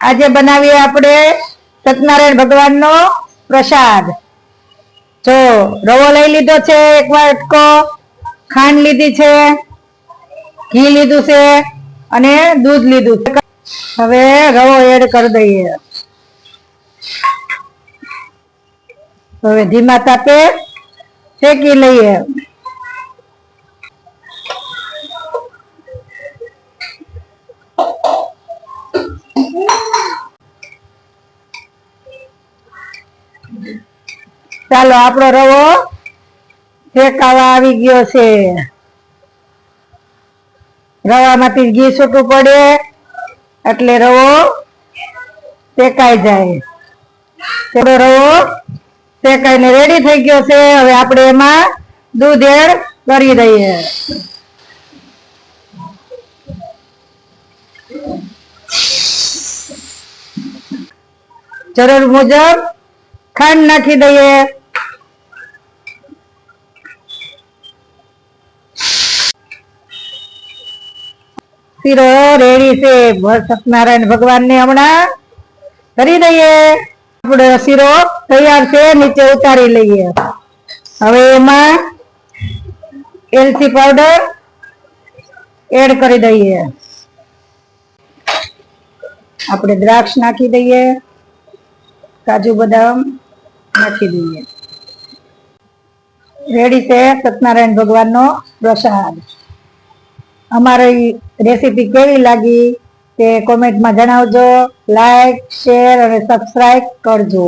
આજે બનાવીએ આપણે સત્યનારાયણ ભગવાનનો પ્રસાદ. જો રવો લઈ લીધો છે એક વાટકો ખાંડ લીધી છે, ઘી લીધું છે અને દૂધ લીધું છે. હવે રવો એડ કરી દઈએ. હવે ધીમા તાપે શેકી લઈએ. ચાલો, આપણો રવો શેકાવા આવી ગયો છે. રવામાંથી ઘી છૂટું પડે, એટલે રવો શેકાઈ જાય. થોડો રવો શેકાઈને રેડી થઈ ગયો છે. હવે આપણે એમાં દૂધ એડ કરી દઈએ. જરૂર મુજબ ખાંડ નાખી દઈએ. શીરો રેડી છે. સત્યનારાયણ ભગવાન ને હમણાં કરી દઈએ. આપણો શીરો તૈયાર છે, નીચે ઉતારી લઈએ. હવે એમાં એલચી પાવડર એડ કરી દઈએ. આપણે દ્રાક્ષ નાખી દઈએ. કાજુ બદામ નાખી દઈએ રેડી છે સત્યનારાયણ ભગવાનનો પ્રસાદ. અમારી રેસીપી કેવી લાગી તે કોમેન્ટમાં જણાવજો. લાઈક શેર અને સબસ્ક્રાઈબ કરજો.